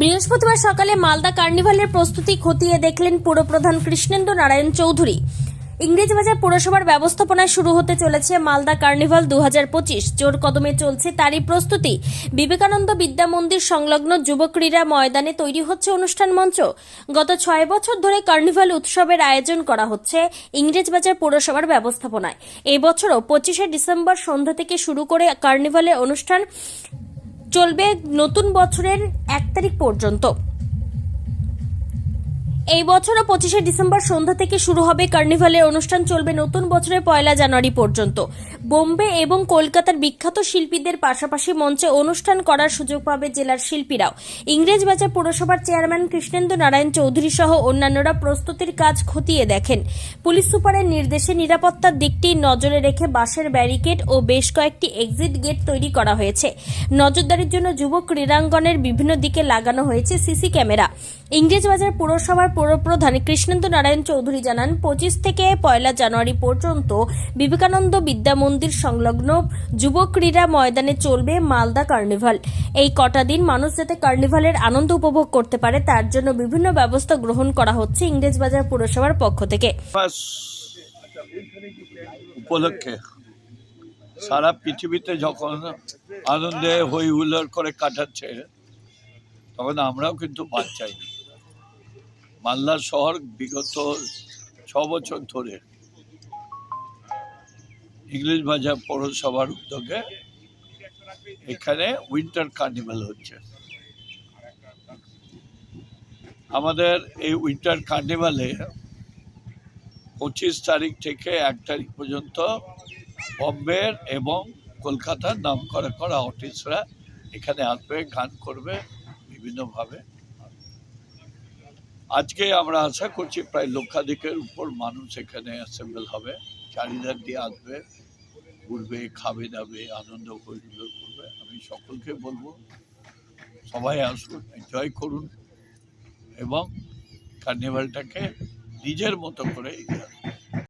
বৃহস্পতিবার সকালে মালদা কার্নিভালের প্রস্তুতি খতিয়ে দেখলেন পুরপ্রধান কৃষ্ণেন্দু নারায়ণ চৌধুরী। ইংরেজবাজার পুরসভার ব্যবস্থাপনায় শুরু হতে চলেছে মালদা কার্নিভাল দু হাজার পঁচিশ। জোর কদমে চলছে তারই প্রস্তুতি। বিবেকানন্দ বিদ্যা মন্দির সংলগ্ন যুব ক্রীড়া ময়দানে তৈরি হচ্ছে অনুষ্ঠান মঞ্চ। গত ছয় বছর ধরে কার্নিভাল উৎসবের আয়োজন করা হচ্ছে ইংরেজবাজার পুরসভার ব্যবস্থাপনায়। এই বছরও পঁচিশে ডিসেম্বর সন্ধ্যা থেকে শুরু করে কার্নিভালের অনুষ্ঠান চলবে নতুন বছরের এক তারিখ পর্যন্ত। এই বছরও পঁচিশে ডিসেম্বর সন্ধ্যা থেকে শুরু হবে কার্নিভালের অনুষ্ঠান, চলবে নতুন বছরের পয়লা জানুয়ারি পর্যন্ত। বোম্বে এবং কলকাতার বিখ্যাত শিল্পীদের পাশাপাশি মঞ্চে অনুষ্ঠান করার সুযোগ পাবে জেলার শিল্পীরাও। ইংরেজবাজার পুরসভার চেয়ারম্যান কৃষ্ণেন্দু নারায়ণ চৌধুরী সহ অন্যান্যরা প্রস্তুতির কাজ খতিয়ে দেখেন। পুলিশ সুপারের নির্দেশে নিরাপত্তার দিকটি নজরে রেখে বাঁশের ব্যারিকেড ও বেশ কয়েকটি এক্সিট গেট তৈরি করা হয়েছে। নজরদারির জন্য যুব ক্রীড়াঙ্গনের বিভিন্ন দিকে লাগানো হয়েছে সিসি ক্যামেরা। ইংরেজবাজার পুরসভার পৌরপ্রধান কৃষ্ণেন্দু নারায়ণ চৌধুরী জানান, পঁচিশ থেকে পয়লা জানুয়ারি পর্যন্ত বিবেকানন্দ বিদ্যা মন্দির সংলগ্ন যুব ক্রীড়া ময়দানে চলবে মালদা কার্নিভাল। এই কটা দিন মানুষ যাতে কার্নিভালের আনন্দ উপভোগ করতে পারে, তার জন্য বিভিন্ন ব্যবস্থা গ্রহণ করা হচ্ছে ইংরেজবাজার পুরসভার পক্ষ থেকে। উপলক্ষে সারা পৃথিবীতে যখন আনন্দে হই হুল্লোড় করে কাটাচ্ছে, তখন আমরাও কিন্তু বাদ চাইনি মালদা শহর বিগত ছ বছর ধরে ইংলিশ বাজার পৌরসভার উদ্যোগে এখানে উইন্টার কার্নিভাল হচ্ছে। আমাদের এই উইন্টার কার্নিভালে পঁচিশ তারিখ থেকে এক তারিখ পর্যন্ত বম্বের এবং কলকাতার নাম করা করা আর্টিস্টরা এখানে আসবে, গান করবে, বিভিন্নভাবে। আজকে আমরা আশা করছি প্রায় লক্ষাধিকের উপর মানুষ এখানে অ্যাসেম্বল হবে চারিধার দিয়ে আসবে, ঘুরবে, খাবে দাবে, আনন্দ হইহুল্লোড় করবে আমি সকলকে বলব, সবাই আসুন এনজয় করুন এবং কার্নিভালটাকে নিজের মতো করে এগিয়ে।